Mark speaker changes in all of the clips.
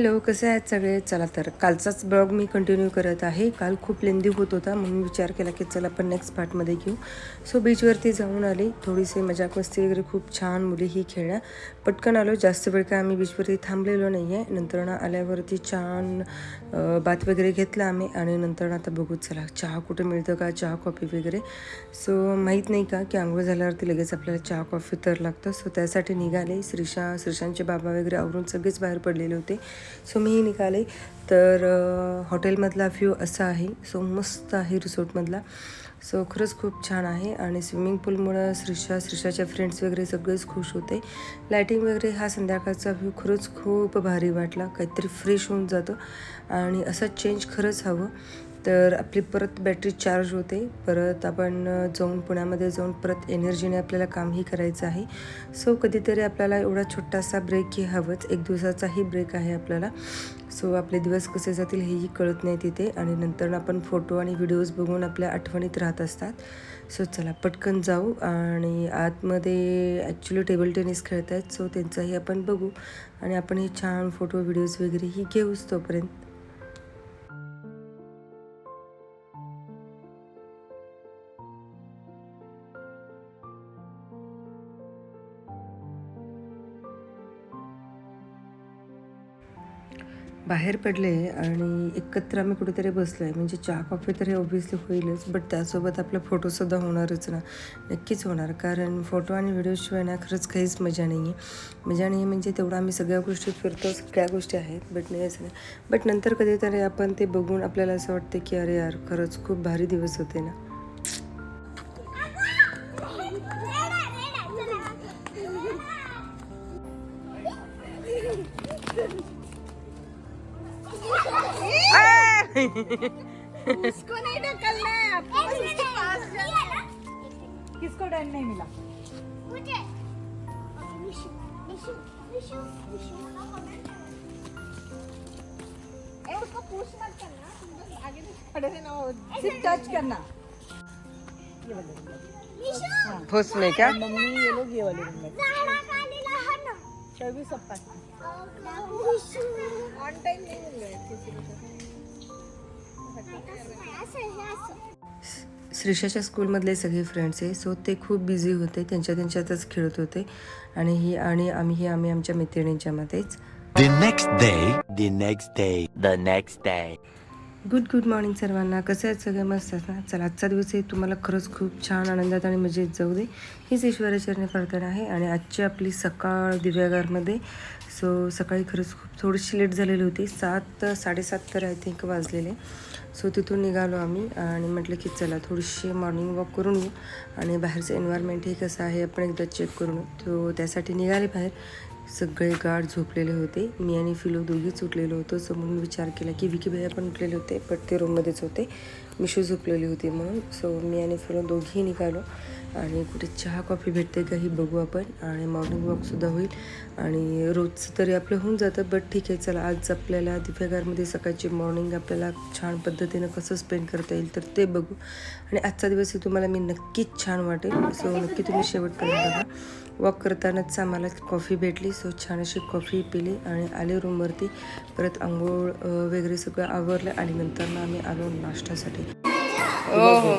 Speaker 1: Hello कसे आहेत सगळे? चला तर कालचाच ब्लॉग मी कंटिन्यू करत आहे. काल खूप लेंदी होत होता म्हणून विचार केला की चला आपण नेक्स्ट पार्टमध्ये घेऊ. सो बीचवरती जाऊन आली. थोडीशी मजाक मस्ती वगैरे खूप छान मुलीही खेळल्या. पटकन आलो. जास्त वेळ काय आम्ही बीचवरती थांबलेलो नाही आहे नंतर ना आल्यावरती छान बात वगैरे घेतला आम्ही आणि नंतर ना आता बघू चला चहा कुठे मिळतं का? चहा कॉफी वगैरे. सो माहीत नाही का की आंघोळ झाल्यावरती लगेच आपल्याला चहा कॉफी तर लागतं. सो त्यासाठी निघाले. श्रीशा श्रीशांचे बाबा वगैरे आवरून सगळेच बाहेर पडलेले होते. सो मीही निघाले. तर हॉटेलमधला व्ह्यू असा आहे. सो मस्त आहे रिसॉर्टमधला. सो खरंच खूप छान आहे आणि स्विमिंग पूलमुळं श्रीषा श्रीषाच्या फ्रेंड्स वगैरे सगळेच खुश होते. लायटिंग वगैरे हा संध्याकाळचा व्ह्यू खरंच खूप भारी वाटला. काहीतरी फ्रेश होऊन जातं आणि असं चेंज खरंच हवं. तर आपली परत बॅटरी चार्ज होते. परत आपण जाऊन पुण्यामध्ये जाऊन परत एनर्जीने आपल्याला कामही करायचं आहे. सो कधीतरी आपल्याला एवढा छोटासा ब्रेकही हवंच. एक दिवसाचाही ब्रेक आहे आपल्याला. सो आपले दिवस कसे जातील हेही कळत नाही तिथे. आणि नंतर आपण फोटो आणि व्हिडिओज बघून आपल्या आठवणीत राहत असतात. सो चला पटकन जाऊ. आणि आतमध्ये ॲक्च्युली टेबल टेनिस खेळत आहेत सो त्यांचाही आपण बघू. आणि आपण हे छान फोटो व्हिडिओज वगैरेही घेऊच तोपर्यंत. बाहेर पडले आणि एकत्र आम्ही कुठेतरी बसलो आहे म्हणजे चहा कॉफी तर हे ऑब्व्हियसली होईलच बट त्यासोबत आपला फोटोसुद्धा होणारच ना. नक्कीच होणार. कारण फोटो आणि व्हिडिओशिवाय ना खरंच काहीच मजा नाही आहे मजा नाही म्हणजे तेवढं आम्ही सगळ्या गोष्टी फिरतो सगळ्या गोष्टी आहेत बट नाही असं नाही. बट नंतर कधीतरी आपण ते बघून आपल्याला असं वाटतं की अरे यार खरंच खूप भारी दिवस होते ना.
Speaker 2: इसको नहीं ढकलना है आपको बस इसके पास जाना। है किसको डर नहीं मिला?
Speaker 3: मुझे। विशु विशु विशु विशु
Speaker 2: ए उसको पुश मत करना तुम बस आगे से खड़े रहना और सिर्फ़ टच करना। ये वाले
Speaker 3: विशु
Speaker 2: हाँ।
Speaker 1: में क्या?
Speaker 2: मम्मी ये लोग ये वाले रूम में। चौबीस सप्पा
Speaker 3: विशु
Speaker 2: ऑन टाइम नहीं मिल रहा है
Speaker 3: हे
Speaker 1: श्रीषाच्या स्कूलमधले सगळे फ्रेंड्स आहे. सो ते खूप बिझी होते. त्यांच्या त्यांच्यातच खेळत होते. आणि ही आणि आम्हीही आम्ही आमच्या मैत्रिणींच्यामध्येच
Speaker 4: The next day, the next day, the next day.
Speaker 1: Good good morning सर्वांना. कसे आहेत सगळे? मस्त आहेत ना? चला आजचा दिवस आहे. तुम्हाला खरंच खूप छान आनंदात आणि मजेत जाऊ दे. हीच ईश्वराचरणी प्रार्थना आहे. आणि आजची आपली सकाळ दिव्यागारमध्ये सो सकाळी खरंच खूप थोडीशी लेट झालेली होती. सात साडेसात तर आय थिंक वाजलेले. सो तिथून निघालो आम्ही आणि म्हटलं की चला थोडीशी मॉर्निंग वॉक करून येऊ आणि बाहेरचं एन्व्हायरमेंटही कसं आहे आपण एकदा चेक करून तो त्यासाठी निघाले बाहेर. सगळे गाड झोपलेले होते. मी आणि फिलो दोघीच उठलेलो होतो. सो म्हणून विचार केला की विकी भैया पण उठलेले होते बट ते रूममध्येच होते. मिशू झोपलेली होती म्हणून. सो मी आणि फिरून दोघीही निघालो. आणि कुठे चहा कॉफी भेटते का ही बघू आपण. आणि मॉर्निंग वॉकसुद्धा होईल. आणि रोजचं तरी आपलं होऊन जातं बट ठीक आहे चला आज आपल्याला दिव्यागारमध्ये सकाळची मॉर्निंग आपल्याला छान पद्धतीनं कसं स्पेंड करता येईल तर ते बघू. आणि आजचा दिवस तुम्हाला मी नक्कीच छान वाटेल. सो नक्की तुम्ही शेवटपर्यंत बघा. वॉक करतानाच आम्हाला कॉफी भेटली. सो छान अशी कॉफी पिली आणि आले रूमवरती परत आंघोळ वगैरे सगळं आवरलं आणि नंतर आम्ही आलो नाश्त्यासाठी. हो. हो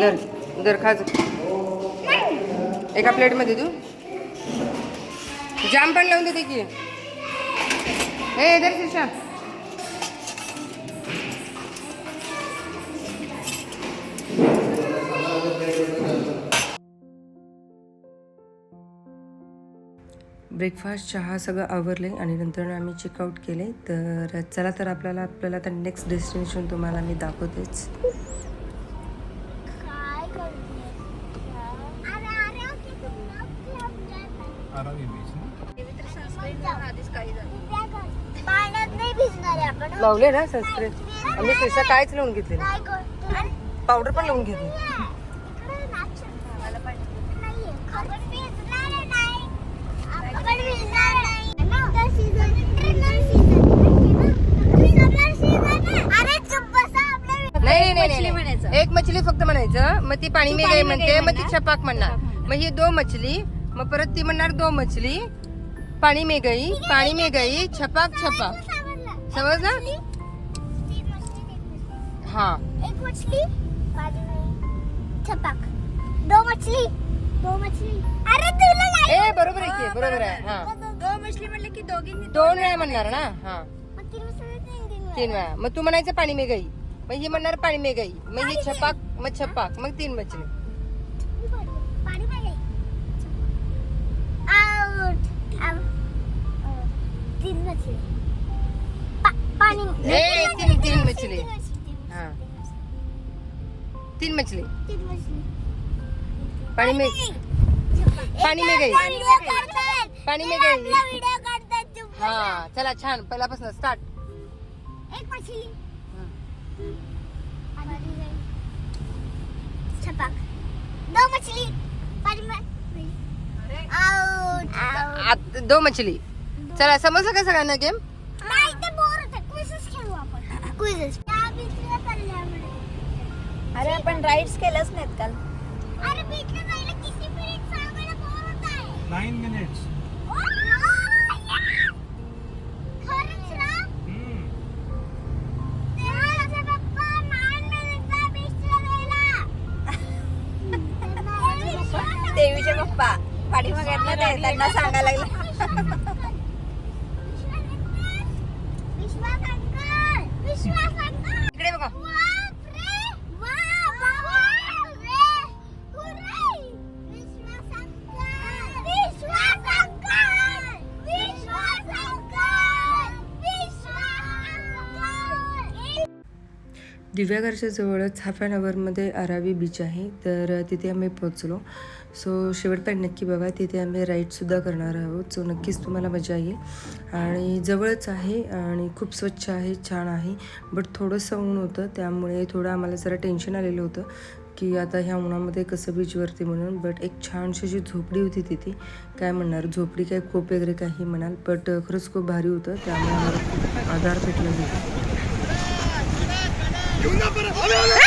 Speaker 1: दर दर खाज एका प्लेटमध्ये देऊ. जाम पण लावून देते की. हे दर शिशा ब्रेकफास्ट चहा सगळं आवरले आणि नंतर आम्ही चेकआउट केले. तर चला तर आपल्याला आपल्याला आता नेक्स्ट डेस्टिनेशन तुम्हाला मी दाखवतेच. लावले ना सनस्क्रीन आम्ही श्रीषा कायच लावून घेतले पावडर पण लावून घेतली.
Speaker 3: नाही नाही,
Speaker 1: नाही. एक मछली फक्त म्हणायचं. मग ती पाणी में गई म्हणते मग ती छपाक म्हणणार. मग ही दो मछली. मग परत ती म्हणणार दो मछली. पाणी में गई पाणी में गई छपाक छपाक.
Speaker 3: समजलं?
Speaker 1: हा.
Speaker 3: एक मछली छपाक. दो मछली. दो मछली. अरे तुला नाही
Speaker 1: ए बरोबर आहे की बरोबर आहे. हा.
Speaker 2: दो मछली म्हणले की दोघींनी
Speaker 1: दोन वेळा म्हणणार ना? हा.
Speaker 3: मग तीन मछली तीन तीन वेळा.
Speaker 1: तीन वेळा. मग तू म्हणायचं पाणी में गई. मग ही म्हणणार पाणी में गई. मग ही छपाक मग छपाक. मग तीन मछली.
Speaker 3: पाणी आउट तीन मछली. पा- पाणी
Speaker 1: ए, तीन- तीन मछली.
Speaker 3: तीन मछली, तीन
Speaker 1: हा.
Speaker 3: मछली,
Speaker 1: तीन मछली.
Speaker 3: तीन मछली.
Speaker 1: पाणी में पाणी में गई. पाणी में गई. हा चला छान. पहिल्यापासून स्टार्ट
Speaker 3: एक मछली छपाक. दो मछली. पानी में आउट
Speaker 1: दो मछली. चला समजलं का सगळ्यांना गेम
Speaker 3: नाही ते बोर होतं. क्विझेस खेळू आपण. क्विझेस त्या बीचला चालल्यामुळे
Speaker 2: अरे आपण राईड्स केलंच नाहीत काल.
Speaker 3: होत आहे
Speaker 1: दिव्याघरच्या जवळच हाफ अँड अवरमध्ये आरावी बीच आहे. तर तिथे आम्ही पोचलो सो शेवटपर्यंत नक्की बघा तिथे आम्ही राईडसुद्धा करणार आहोत. सो नक्कीच तुम्हाला मजा येईल. आणि जवळच आहे आणि खूप स्वच्छ आहे छान आहे. बट थोडंसं ऊन होतं त्यामुळे थोडं आम्हाला जरा टेन्शन आलेलं होतं की आता ह्या उन्हामध्ये कसं बीचवरती म्हणून. बट एक छानशी अशी झोपडी होती तिथे. काय म्हणणार झोपडी काय खोप वगैरे काही म्हणाल. बट खरंच खूप भारी होतं. त्यामुळे आम्हाला आधार भेटला होता You never.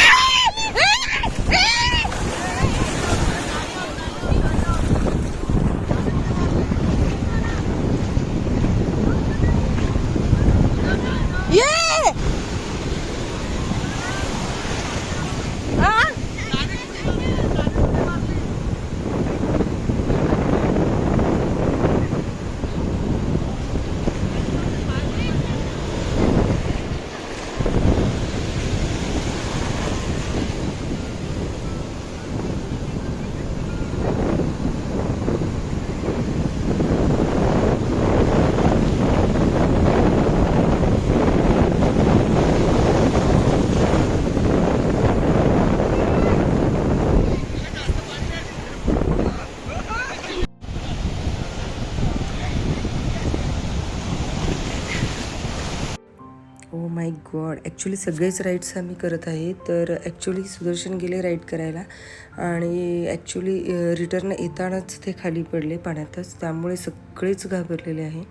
Speaker 1: गॉड. ॲक्च्युली सगळेच राईड्स आम्ही करत आहे. तर ॲक्च्युली सुदर्शन गेले राईड करायला. आणि ॲक्च्युली रिटर्न येतानाच ते खाली पडले पाण्यातच. त्यामुळे सगळेच घाबरलेले आहे.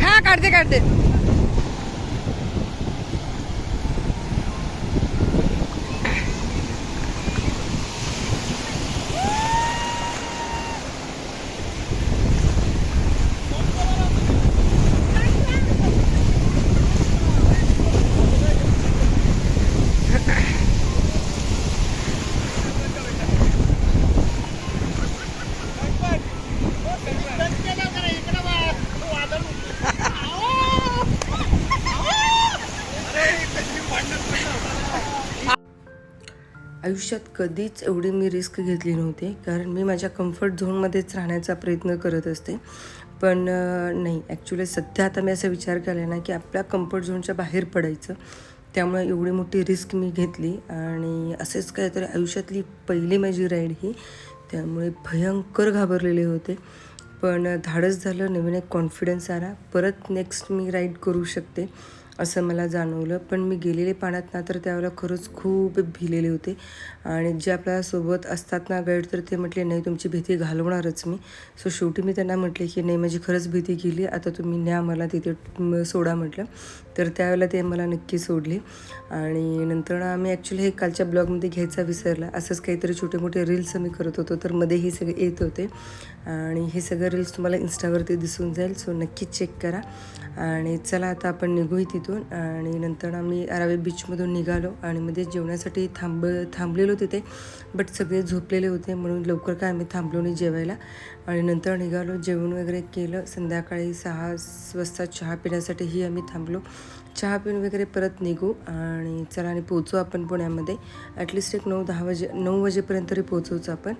Speaker 1: हा काढते काढते. आयुष्यात कधीच एवढी मी रिस्क घेतली नव्हती कारण मी माझ्या कम्फर्ट झोनमध्येच राहण्याचा प्रयत्न करत असते. पण नाही ॲक्च्युली सध्या आता मी असा विचार केला ना की आपल्या कम्फर्ट झोनच्या बाहेर पडायचं. त्यामुळे एवढी मोठी रिस्क मी घेतली आणि असेच काहीतरी आयुष्यातली पहिली माझी राईड ही त्यामुळे भयंकर घाबरलेले होते. पण धाडस झालं नवीन एक कॉन्फिडन्स आला. परत नेक्स्ट मी राईड करू शकते. असं मला जाणवलं. पण मी गेलेले पाण्यात ना तर त्यावेळेला खरंच खूप भिलेले होते. आणि जे आपल्यासोबत असतात ना गाईड तर ते म्हटले नाही तुमची भीती घालवणारच मी. सो शेवटी मी त्यांना म्हटले की नाही माझी खरंच भीती गेली. आता तुम्ही न्या मला तिथे सोडा म्हटलं. तर त्यावेळेला ते मला नक्की सोडले. आणि नंतर ना आम्ही ॲक्च्युली हे कालच्या ब्लॉगमध्ये घ्यायचा विसरला. असंच काहीतरी छोटे मोठे रील्स मी करत होतो. तर मध्ये हे सगळे येत होते. आणि हे सगळं रील्स तुम्हाला इन्स्टावरती दिसून जाईल सो नक्कीच चेक करा. आणि चला आता आपण निघूही तिथून. आणि नंतर आम्ही अरावे बीचमधून निघालो आणि मध्ये जेवण्यासाठी थांब थांबलेलो तिथे बट सगळे झोपलेले होते म्हणून लवकर काय आम्ही थांबलो नाही जेवायला. आणि नंतर निघालो जेवण वगैरे केलं. संध्याकाळी सहा वाजता चहा पिण्यासाठीही आम्ही थांबलो. चहा पिऊन वगैरे परत निघू. आणि चला आणि पोचू आपण पुण्यामध्ये. ॲटलिस्ट एक नऊ दहा वाजे नऊ वाजेपर्यंत तरी पोचूच आपण.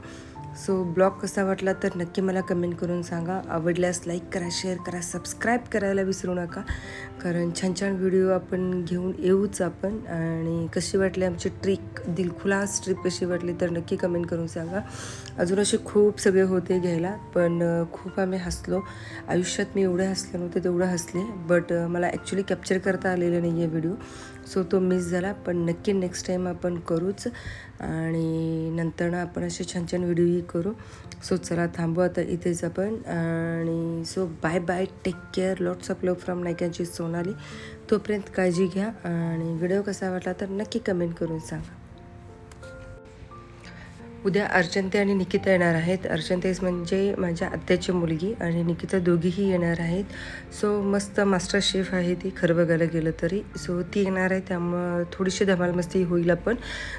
Speaker 1: सो ब्लॉग कसा वाटला तर नक्की मला कमेंट करून सांगा. आवडल्यास लाईक करा शेअर करा सबस्क्राईब करायला विसरू नका. कारण छान छान व्हिडिओ आपण घेऊन येऊच आपण. आणि कशी वाटली आमची ट्रिक दिलखुलास ट्रिप कशी वाटली तर नक्की कमेंट करून सांगा. अजून असे खूप सगळे होते घ्यायला पण खूप आम्ही हसलो. आयुष्यात मी एवढे हसले नव्हते तेवढं हसले. बट मला ॲक्च्युली कॅप्चर करता आलेलं नाही आहे व्हिडिओ सो तो मिस झाला. पण नक्की नेक्स्ट टाईम आपण करूच. आणि नंतर आपण असे छान छान व्हिडिओ करू. सो चला थांबू आता इथेच आपण. आणि so bye bye take care lots of love from नायकांची Sonali. तोपर्यंत काळजी घ्या. आणि व्हिडिओ कसा वाटला तर नक्की कमेंट करून सांगा. उद्या अर्चनते आणि निकिता येणार आहेत. अर्चंतेस म्हणजे माझ्या आत्याची मुलगी आणि निकिता दोघीही येणार आहेत. सो मस्त मास्टर शेफ आहे ती. खरं बघायला गेलं तरी. सो ती येणार आहे. त्यामुळं थोडीशी धमाल मस्ती होईल आपण.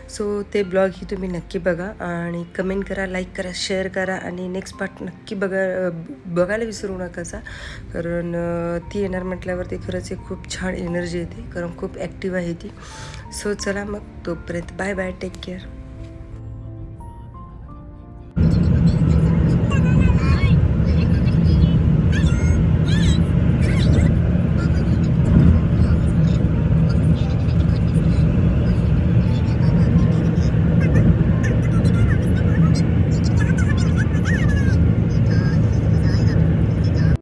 Speaker 1: सो ते ब्लॉग ही तुम्ही नक्की बघा आणि कमेंट करा लाईक करा शेअर करा आणि नेक्स्ट पार्ट नक्की बघा बघायला विसरू नकाचा कारण ती येणार म्हटल्यावरती खरंच एक खूप छान एनर्जी येते. कारण खूप ॲक्टिव्ह आहे ती. सो चला मग तोपर्यंत बाय बाय टेक केअर